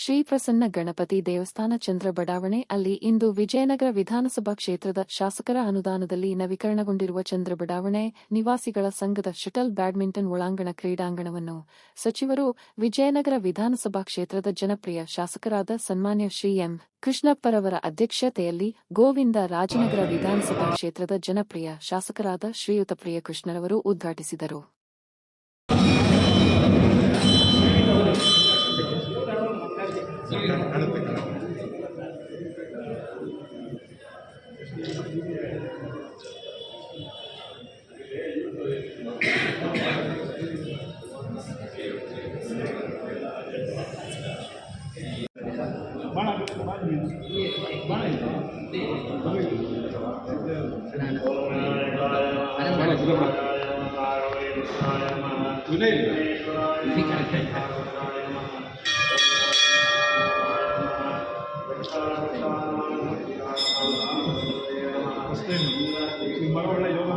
ಶ್ರೀ ಪ್ರಸನ್ನ ಗಣಪತಿ ದೇವಸ್ಥಾನ ಚಂದ್ರ ಬಡಾವಣೆ ಅಲ್ಲಿ ಇಂದು ವಿಜಯನಗರ ವಿಧಾನಸಭಾ ಕ್ಷೇತ್ರದ ಶಾಸಕರ ಅನುದಾನದಲ್ಲಿ ನವೀಕರಣಗೊಂಡಿರುವ ಚಂದ್ರ ಬಡಾವಣೆ ನಿವಾಸಿಗಳ ಸಂಘದ ಶಟಲ್ ಬ್ಯಾಡ್ಮಿಂಟನ್ ಒಳಾಂಗಣ ಕ್ರೀಡಾಂಗಣವನ್ನು ಸಚಿವರು ವಿಜಯನಗರ ವಿಧಾನಸಭಾ ಕ್ಷೇತ್ರದ ಜನಪ್ರಿಯ ಶಾಸಕರಾದ ಸನ್ಮಾನ್ಯ ಶ್ರೀ ಎಂ. ಕೃಷ್ಣಪ್ಪರವರ ಅಧ್ಯಕ್ಷತೆಯಲ್ಲಿ ಗೋವಿಂದ ರಾಜನಗರ ವಿಧಾನಸಭಾ ಕ್ಷೇತ್ರದ ಜನಪ್ರಿಯ ಶಾಸಕರಾದ ಶ್ರೀಯುತ ಪ್ರಿಯ ಕೃಷ್ಣರವರು ಉದ್ಘಾಟಿಸಿದರು. ಅಣ್ಣ, ಅಣ್ಣ. ಗುರುದೇವೋ మగవాళ్ళ యోగా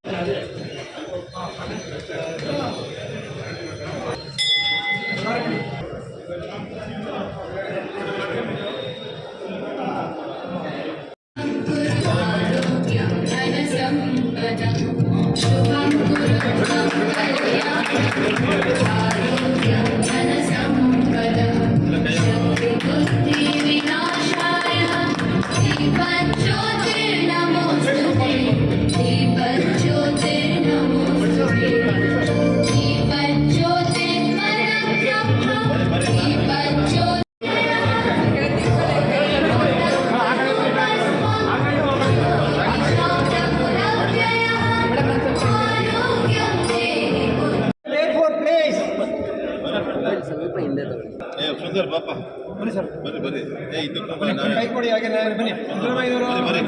ಕೊಡಿ ಹಾಗೆ ನಾನು ಬನ್ನಿ ಸಿದ್ದರಾಮಯ್ಯನವರು ಬರ್ರಿ,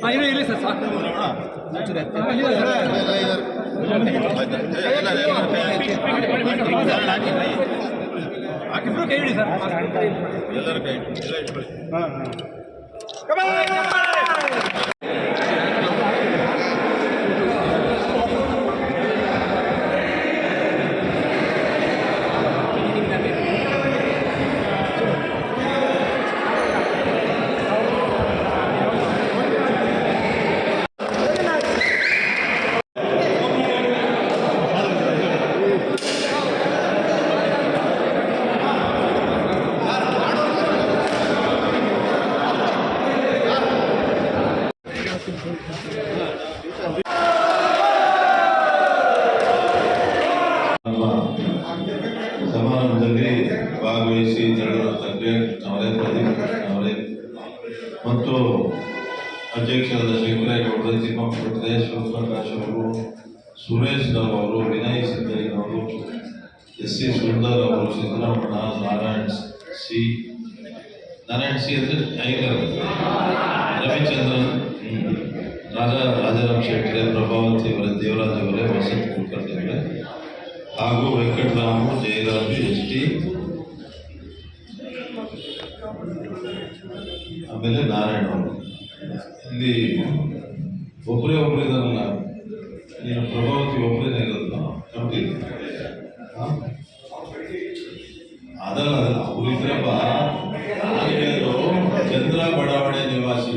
ಹಾಂ ಇರು ಇರಲಿ ಸರ್ ಸಾಕು ಇಬ್ರು ಕೈ ಹಿಡಿ ಸರ್ ಎಲ್ಲರ ಕೈ ಎಲ್ಲ ಇಟ್ಕೊಳ್ಳಿ ನಮ್ಮ ಮತ್ತು ಅಧ್ಯಕ್ಷರಾದ ಶಂಕರೇಗೌಡರು ತಿಮ್ಮಪ್ಪ ಶಿವಪ್ರಕಾಶ್ ಅವರು, ಸುರೇಶ್ ರಾವ್ ಅವರು, ವಿನಯ್ ಸಿದ್ದಯ್ಯನವರು ಎಸ್ ಸಿ ಸುಂದರ್ ಅವರು ಸಿದ್ದರಾಮಣ್ಣ ನಾರಾಯಣ್ ಸಿ ನಾರಾಯಣ್ ಸಿ ಅಂದರೆ ಐಗರ್ ರವಿಚಂದ್ರನ್. ರಾಜಾ, ರಾಜಾರಾಮ್ ಶೆಟ್ಟರೆ ಪ್ರಭಾವತಿ ಅವರ, ದೇವರಾಜ್ ಅವರೇ, ವಸಂತ್ ಕುಲಕರ್ಣಿ ಅವರೇ, ಹಾಗೂ Venkataramu, Jayaraju, S T ಆಮೇಲೆ ನಾರಾಯಣ ಅವರು ಇಲ್ಲಿ ಒಬ್ಬರೇ ಒಬ್ಬರು ಇದಾರಲ್ಲ ನೀನು ಪ್ರಭಾವತಿ ಒಬ್ಬರೇ ಇರೋದು ಕಮಿಟಿ ಅದಲ್ಲ ಅವ್ರು ಇದ್ರಪ್ಪ ನಾನು ಹೇಳಿದ್ರು ಚಂದ್ರ ಬಡಾವಣೆ ನಿವಾಸಿ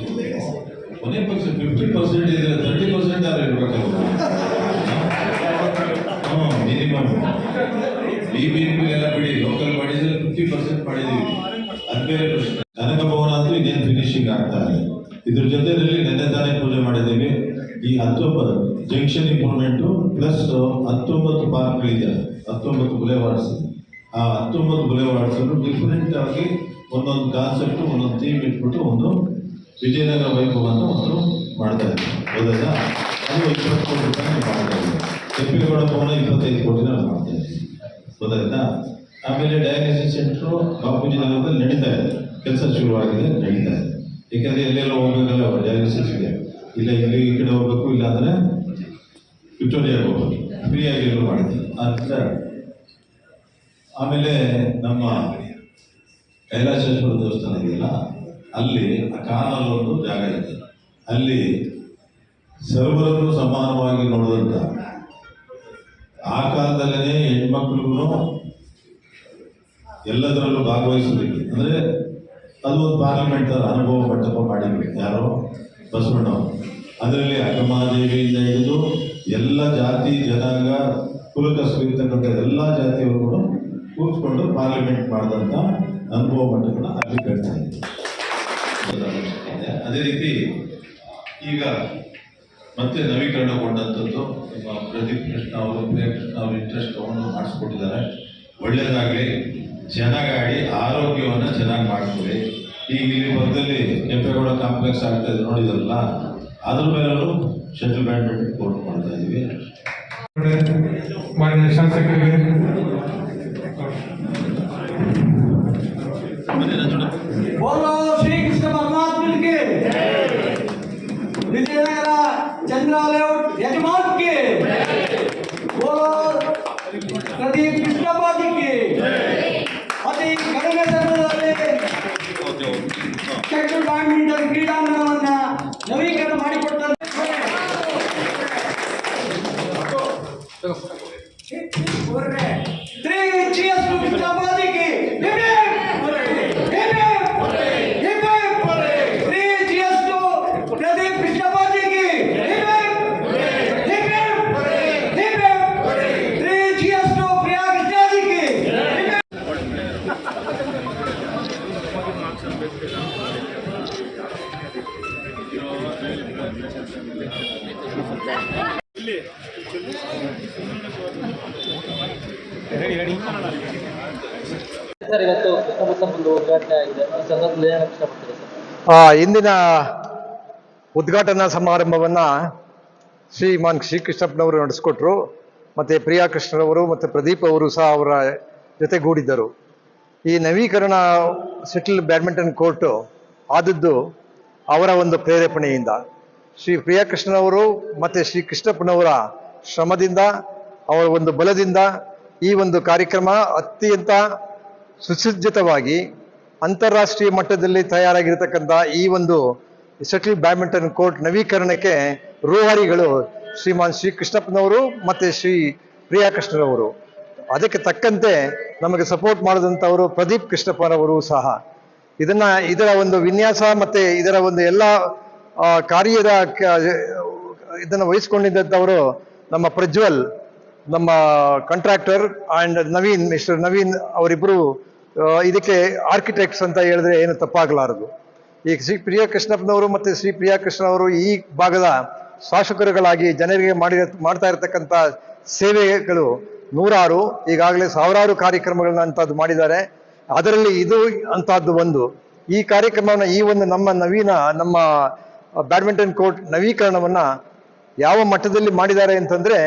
ಕೊನೆ ಪಕ್ಷ ಫಿಫ್ಟಿ ಪರ್ಸೆಂಟ್ ಇದ್ರೆ ತರ್ಟಿ ಪರ್ಸೆಂಟ್ ಆದ್ರೆ ಇರ್ಬೇಕಲ್ವ ಮಿನಿಮಮ್ ಬಿ ಬಿ ಎಲ್ಲ ಬಿಡಿ ಲೋಕಲ್ ಮಾಡಿದ್ರೆ ಫಿಫ್ಟಿ ಪರ್ಸೆಂಟ್ ಮಾಡಿದ್ದೀವಿ ಅದು ಬೇರೆ ಪ್ರಶ್ನೆ ಆಗ್ತಾ ಇದೆ ಇದ್ರ ಜೊತೆಯಲ್ಲಿ ನೆನ್ನೆ ತಾನೇ ಪೂಜೆ ಮಾಡಿದ್ದೀವಿ. ಈ ಹತ್ತೊಂಬತ್ತು ಜಂಕ್ಷನ್ ಇಂಪ್ರೂವ್ಮೆಂಟು ಪ್ಲಸ್ ಹತ್ತೊಂಬತ್ತು ಪಾರ್ಕ್ಗಳಿದೆ ಹತ್ತೊಂಬತ್ತು ಬುಲೆವಾರ್ಡ್ಸ್. ಆ ಹತ್ತೊಂಬತ್ತು ಗುಲೆವಾಡ್ಸಲು ಡಿಫ್ರೆಂಟ್ ಆಗಿ ಒಂದೊಂದು ಕಾನ್ಸೆಪ್ಟ್ ಒಂದೊಂದು ಥೀಮ್ ಇಟ್ಬಿಟ್ಟು ಒಂದು ವಿಜಯನಗರ ವೈಭವ ಅಂತ ಒಂದು ಮಾಡ್ತಾ ಇದ್ದೀವಿ ಹೌದಾ ಅದು ಇಪ್ಪತ್ತು ಕೋಟಿ ರೂಪಾಯಿ ಮಾಡ್ತಾ ಇದ್ದೀವಿ. ಭವನ ಇಪ್ಪತ್ತೈದು ಕೋಟಿನ ಮಾಡ್ತಾ ಇದ್ದೀವಿ. ಗೊತ್ತಾಯ್ತಾ? ಆಮೇಲೆ ಡಯಾಲಿಸಿಸ್ ಸೆಂಟ್ರು ಬಾಪೂಜಿ ನಗರದಲ್ಲಿ ನಡೀತಾ ಇದೆ. ಕೆಲಸ ಶುರುವಾಗಿದೆ, ನಡೀತಾ ಇದೆ. ಏಕೆಂದರೆ ಎಲ್ಲೆಲ್ಲ ಹೋಗ್ಬೇಕಲ್ಲ ಡಯಾಲಿಸಿಸ್ ಇಲ್ಲ, ಇಲ್ಲಿ ಈ ಕಡೆ ಹೋಗ್ಬೇಕು, ಇಲ್ಲ ಅಂದರೆ ವಿಕ್ಟೋರಿಯಾಗೆ ಹೋಗ್ಬೇಕು. ಫ್ರೀಯಾಗಿ ಎಲ್ಲರೂ ಮಾಡಿದ್ವಿ ಆಮೇಲೆ ನಮ್ಮ ಕೈಲಾಸೇಶ್ವರ ದೇವಸ್ಥಾನ ಇದೆಯಲ್ಲ, ಅಲ್ಲಿ ಆ ಕಾನಲ್ಲಿ ಒಂದು ಜಾಗ ಇದೆ. ಅಲ್ಲಿ ಸರ್ವರನ್ನು ಸಮಾನವಾಗಿ ನೋಡುವಂತ ಆ ಕಾಲದಲ್ಲೇ ಹೆಣ್ಮಕ್ಳಿಗೂ ಎಲ್ಲದರಲ್ಲೂ ಭಾಗವಹಿಸಬೇಕು. ಅಂದರೆ ಅದು ಒಂದು ಪಾರ್ಲಿಮೆಂಟ್ ಅನುಭವ ಮಂಟಪ ಮಾಡಿದ್ವಿ. ಯಾರೋ? ಬಸವಣ್ಣವರು. ಅದರಲ್ಲಿ ಅಕ್ಕಮಹಾದೇವಿಯಿಂದ ಹಿಡಿದು ಎಲ್ಲ ಜಾತಿ, ಜನಾಂಗ ಕುಲಕ ಇರ್ತಕ್ಕಂಥ ಎಲ್ಲ ಜಾತಿಯವರು ಕೂತ್ಕೊಂಡು ಪಾರ್ಲಿಮೆಂಟ್ ಮಾಡಿದಂಥ ಅನುಭವ ಮಂಟಪನ ಅಲ್ಲಿ ಕಟ್ತಾ ಇದ್ದೀವಿ ಅದೇ ರೀತಿ, ಈಗ ಮತ್ತೆ ನವೀಕರಣಗೊಂಡಂಥದ್ದು, ನಿಮ್ಮ ಪ್ರದೀಪ್ ಕೃಷ್ಣ ಅವರು ಪ್ರೇಮ್ ಕೃಷ್ಣ ಅವರು ಇಂಟ್ರೆಸ್ಟ್ ತಗೊಂಡು ಮಾಡಿಸ್ಕೊಟ್ಟಿದ್ದಾರೆ. ಒಳ್ಳೆಯದಾಗಲಿ ಚೆನ್ನಾಗಾಡಿ ಆರೋಗ್ಯವನ್ನು ಚೆನ್ನಾಗಿ ಮಾಡ್ಕೊಳ್ಳಿ. ಈಗ ಇಲ್ಲಿ ಪಕ್ಕದಲ್ಲಿ ಕೆಂಪೇಗೌಡ ಕಾಂಪ್ಲೆಕ್ಸ್ ಆಗ್ತಾ ಇದೆ ನೋಡಿದ್ರಲ್ಲ? ಅದ್ರ ಮೇಲೂ ಶಟಲ್ ಬ್ಯಾಡ್ಮಿಂಟನ್ ಕೋರ್ಟ್ ಮಾಡ್ತಾ ಇದೀವಿ. ಮಾನ್ಯ ಶ್ರೀಕೃಷ್ಣ ಪರಮಾತ್ಮನಿಗೆ. ಪ್ರದೀಪ್ ಕೃಷ್ಣಪ್ಪಾಜಿಗೆ ಕ್ರೀಡಾಂಗಣವನ್ನ ನವೀಕರಣ ಮಾಡಿಕೊಡ್ತಾರೆ ಆ, ಇಂದಿನ ಉದ್ಘಾಟನಾ ಸಮಾರಂಭವನ್ನ ಶ್ರೀಮಾನ್ ಶ್ರೀಕೃಷ್ಣಪ್ಪನವರು ನಡೆಸಿಕೊಟ್ರು, ಮತ್ತೆ ಪ್ರಿಯಾ ಕೃಷ್ಣರವರು ಮತ್ತು ಪ್ರದೀಪ್ ಅವರು ಸಹ ಅವರ ಜೊತೆಗೂಡಿದ್ದರು. ಈ ನವೀಕರಣ ಸೆಟಲ್ ಬ್ಯಾಡ್ಮಿಂಟನ್ ಕೋರ್ಟು ಆದದ್ದು ಅವರ ಒಂದು ಪ್ರೇರೇಪಣೆಯಿಂದ. ಶ್ರೀ ಪ್ರಿಯಾ ಕೃಷ್ಣನವರು ಮತ್ತು ಶ್ರೀ ಕೃಷ್ಣಪ್ಪನವರ ಶ್ರಮದಿಂದ, ಅವರ ಒಂದು ಬಲದಿಂದ ಈ ಒಂದು ಕಾರ್ಯಕ್ರಮ ಅತ್ಯಂತ ಸುಸಜ್ಜಿತವಾಗಿ ಅಂತಾರಾಷ್ಟ್ರೀಯ ಮಟ್ಟದಲ್ಲಿ ತಯಾರಾಗಿರ್ತಕ್ಕಂಥ ಈ ಒಂದು ಶಟ್ಲ್ ಬ್ಯಾಡ್ಮಿಂಟನ್ ಕೋರ್ಟ್ ನವೀಕರಣಕ್ಕೆ ರೂವಾರಿಗಳು ಶ್ರೀಮಾನ್ ಶ್ರೀ ಕೃಷ್ಣಪ್ಪನವರು ಮತ್ತು ಶ್ರೀ ಪ್ರಿಯಾ ಕೃಷ್ಣರವರು ಅದಕ್ಕೆ ತಕ್ಕಂತೆ ನಮಗೆ ಸಪೋರ್ಟ್ ಮಾಡಿದಂಥವರು ಪ್ರದೀಪ್ ಕೃಷ್ಣಪ್ಪನವರು ಸಹ. ಇದನ್ನ ಇದರ ಒಂದು ವಿನ್ಯಾಸ ಮತ್ತೆ ಇದರ ಒಂದು ಎಲ್ಲ ಕಾರ್ಯದ ಇದನ್ನು ವಹಿಸ್ಕೊಂಡಿದ್ದಂಥವರು ನಮ್ಮ ಪ್ರಜ್ವಲ್, ನಮ್ಮ contractor and Naveen mister Naveen ಅವರಿಬ್ಬರು ಇದಕ್ಕೆ ಆರ್ಕಿಟೆಕ್ಟ್ಸ್ ಅಂತ ಹೇಳಿದ್ರೆ ಏನು ತಪ್ಪಾಗಲಾರದು. ಈಗ ಶ್ರೀ ಪ್ರಿಯ ಕೃಷ್ಣಪ್ಪನವರು ಮತ್ತು ಶ್ರೀ ಪ್ರಿಯ ಕೃಷ್ಣ ಅವರು ಈ ಭಾಗದ ಶಾಸಕರುಗಳಾಗಿ ಜನರಿಗೆ ಮಾಡಿರ ಮಾಡ್ತಾ ಇರತಕ್ಕಂಥ ಸೇವೆಗಳು ನೂರಾರು, ಈಗಾಗಲೇ ಸಾವಿರಾರು ಕಾರ್ಯಕ್ರಮಗಳನ್ನ ಅಂಥದ್ದು ಮಾಡಿದ್ದಾರೆ. ಅದರಲ್ಲಿ ಇದು ಅಂತಹದ್ದು ಒಂದು. ಈ ಕಾರ್ಯಕ್ರಮವನ್ನು, ಈ ಒಂದು ನಮ್ಮ ನವೀನ, ನಮ್ಮ ಬ್ಯಾಡ್ಮಿಂಟನ್ ಕೋರ್ಟ್ ನವೀಕರಣವನ್ನ ಯಾವ ಮಟ್ಟದಲ್ಲಿ ಮಾಡಿದ್ದಾರೆ ಅಂತಂದ್ರೆ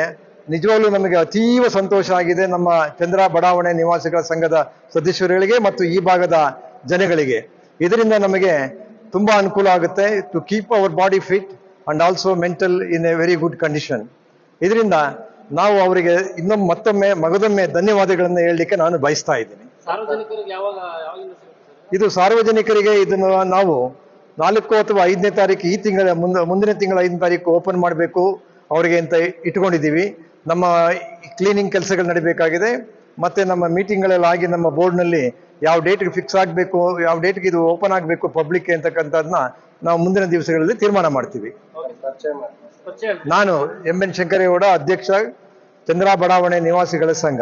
ನಿಜವಾಗ್ಲೂ ನಮಗೆ ಅತೀವ ಸಂತೋಷ ಆಗಿದೆ ನಮ್ಮ ಚಂದ್ರ ಬಡಾವಣೆ ನಿವಾಸಿಗಳ ಸಂಘದ ಸದಸ್ಯರುಗಳಿಗೆ ಮತ್ತು ಈ ಭಾಗದ ಜನಗಳಿಗೆ. ಇದರಿಂದ ನಮಗೆ ತುಂಬಾ ಅನುಕೂಲ ಆಗುತ್ತೆ to keep our body fit and also mental in a very good condition ಇದರಿಂದ ನಾವು ಅವರಿಗೆ ಇನ್ನೊಮ್ಮೆ ಮತ್ತೊಮ್ಮೆ ಮಗದೊಮ್ಮೆ ಧನ್ಯವಾದಗಳನ್ನು ಹೇಳಲಿಕ್ಕೆ ನಾನು ಬಯಸ್ತಾ ಇದ್ದೀನಿ. ಇದು ಸಾರ್ವಜನಿಕರಿಗೆ ಇದನ್ನು ನಾವು ನಾಲ್ಕು ಅಥವಾ ಐದನೇ ತಾರೀಕು ಈ ತಿಂಗಳ ಮುಂದೆ ಮುಂದಿನ ತಿಂಗಳ ಐದನೇ ತಾರೀಕು ಓಪನ್ ಮಾಡಬೇಕು ಅವರಿಗೆ ಅಂತ ಇಟ್ಕೊಂಡಿದ್ದೀವಿ. ನಮ್ಮ ಕ್ಲೀನಿಂಗ್ ಕೆಲಸಗಳು ನಡಿಬೇಕಾಗಿದೆ. ಮತ್ತೆ ನಮ್ಮ ಮೀಟಿಂಗ್ಗಳೆಲ್ಲ ಆಗಿ ನಮ್ಮ ಬೋರ್ಡ್ನಲ್ಲಿ ಯಾವ ಡೇಟ್ಗೆ ಫಿಕ್ಸ್ ಆಗಬೇಕು, ಯಾವ ಡೇಟ್ಗೆ ಇದು ಓಪನ್ ಆಗಬೇಕು ಪಬ್ಲಿಕ್ಗೆ ಅಂತಕ್ಕಂಥದ್ದನ್ನ ನಾವು ಮುಂದಿನ ದಿವಸಗಳಲ್ಲಿ ತೀರ್ಮಾನ ಮಾಡ್ತೀವಿ. ನಾನು ಎಂ ಎನ್ ಶಂಕರೇಗೌಡ ಅಧ್ಯಕ್ಷ ಚಂದ್ರ ಬಡಾವಣೆ ನಿವಾಸಿಗಳ ಸಂಘ.